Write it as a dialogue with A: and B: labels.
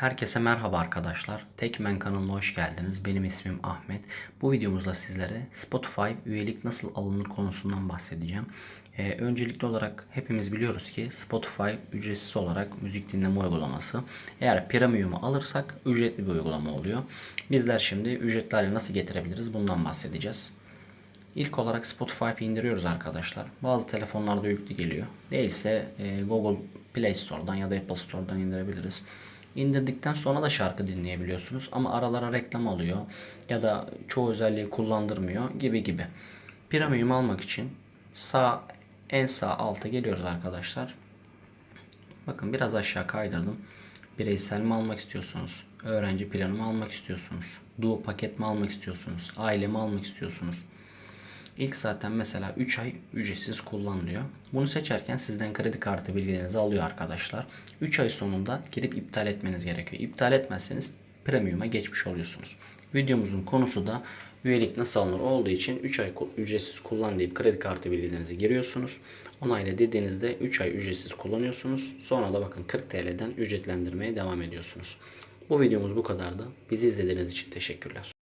A: Herkese merhaba arkadaşlar. Tekmen kanalına hoş geldiniz. Benim ismim Ahmet. Bu videomuzda sizlere Spotify üyelik nasıl alınır konusundan bahsedeceğim. Ee, öncelikli olarak hepimiz biliyoruz ki Spotify ücretsiz olarak müzik dinleme uygulaması. Eğer premium'u alırsak ücretli bir uygulama oluyor. Bizler şimdi ücretlerle nasıl getirebiliriz bundan bahsedeceğiz. İlk olarak Spotify'ı indiriyoruz arkadaşlar. Bazı telefonlarda yüklü geliyor. Değilse e, Google Play Store'dan ya da Apple Store'dan indirebiliriz. İndirdikten sonra da şarkı dinleyebiliyorsunuz ama aralara reklam alıyor ya da çoğu özelliği kullandırmıyor gibi gibi. Premium almak için sağ en sağ alta geliyoruz arkadaşlar. Bakın biraz aşağı kaydırdım. Bireysel mi almak istiyorsunuz? Öğrenci planı mı almak istiyorsunuz? Duo paket mi almak istiyorsunuz? Aile mi almak istiyorsunuz? İlk zaten mesela 3 ay ücretsiz kullanılıyor. Bunu seçerken sizden kredi kartı bilgilerinizi alıyor arkadaşlar. 3 ay sonunda girip iptal etmeniz gerekiyor. İptal etmezseniz premium'a geçmiş oluyorsunuz. Videomuzun konusu da üyelik nasıl alınır olduğu için 3 ay ücretsiz kullan deyip kredi kartı bilgilerinizi giriyorsunuz. Onayla dediğinizde 3 ay ücretsiz kullanıyorsunuz. Sonra da bakın 40 TL'den ücretlendirmeye devam ediyorsunuz. Bu videomuz bu kadardı. Bizi izlediğiniz için teşekkürler.